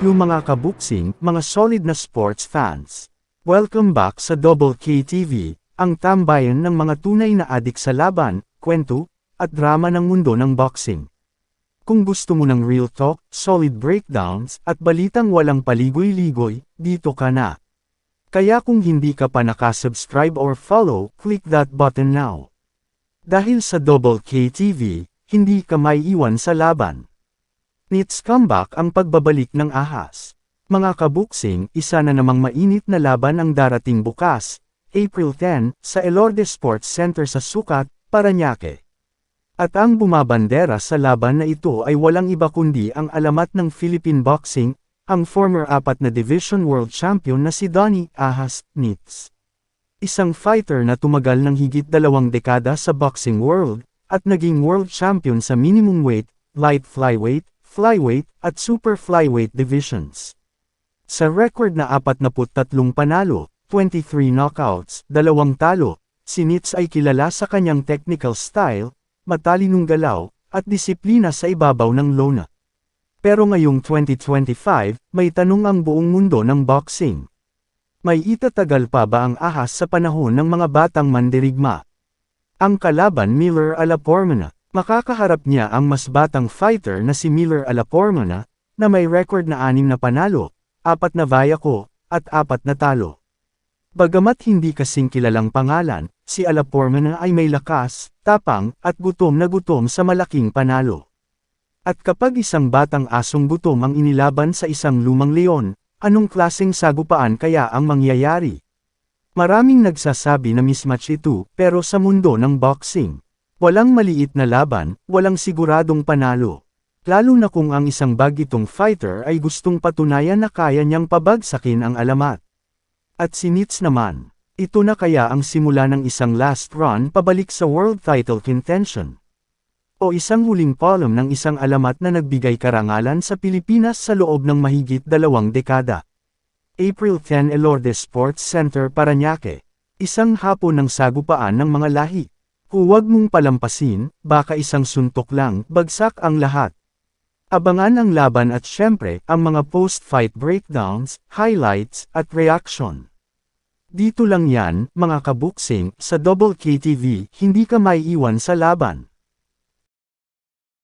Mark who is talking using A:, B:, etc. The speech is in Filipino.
A: Yung mga kabuksing, mga solid na sports fans. Welcome back sa Double K TV, ang tambayan ng mga tunay na adik sa laban, kwento, at drama ng mundo ng boxing. Kung gusto mo ng real talk, solid breakdowns, at balitang walang paligoy-ligoy, dito ka na. Kaya kung hindi ka pa nakasubscribe or follow, click that button now. Dahil sa Double K TV, hindi ka may iwan sa laban. Nits comeback ang pagbabalik ng ahas. Mga kabuksing, isa na namang mainit na laban ang darating bukas, April 10, sa Elorde Sports Center sa Sukat, Paranaque. At ang bumabandera sa laban na ito ay walang iba kundi ang alamat ng Philippine Boxing, ang former apat na Division World Champion na si Donnie Ahas Nits. Isang fighter na tumagal ng higit dalawang dekada sa boxing world, at naging world champion sa minimum weight, light flyweight, flyweight, at super flyweight divisions. Sa record na 43 panalo, 23 knockouts, dalawang talo, si Nitz ay kilala sa kanyang technical style, matalinong galaw, at disiplina sa ibabaw ng lona. Pero ngayong 2025, may tanong ang buong mundo ng boxing. May itatagal pa ba ang ahas sa panahon ng mga batang mandirigma? Ang kalaban Miller Alapormana, Makakaharap niya ang mas batang fighter na si Miller Alapormana, na may record na anim na panalo, apat na vayako, at apat na talo. Bagamat hindi kasing kilalang pangalan, si Alapormana ay may lakas, tapang, at gutom na gutom sa malaking panalo. At kapag isang batang asong gutom ang inilaban sa isang lumang leon, anong klaseng sagupaan kaya ang mangyayari? Maraming nagsasabi na mismatch ito, pero sa mundo ng boxing, Walang maliit na laban, walang siguradong panalo. Lalo na kung ang isang bagitong fighter ay gustong patunayan na kaya niyang pabagsakin ang alamat. At si Nitz naman, ito na kaya ang simula ng isang last run pabalik sa world title contention. O isang huling column ng isang alamat na nagbigay karangalan sa Pilipinas sa loob ng mahigit dalawang dekada. April 10 Elorde Sports Center Paranaque. Isang hapon ng sagupaan ng mga lahi. Huwag mong palampasin, baka isang suntok lang, bagsak ang lahat. Abangan ang laban at syempre, ang mga post-fight breakdowns, highlights, at reaction. Dito lang yan, mga kabuksing, sa Double KTV, hindi ka maiiwan sa laban.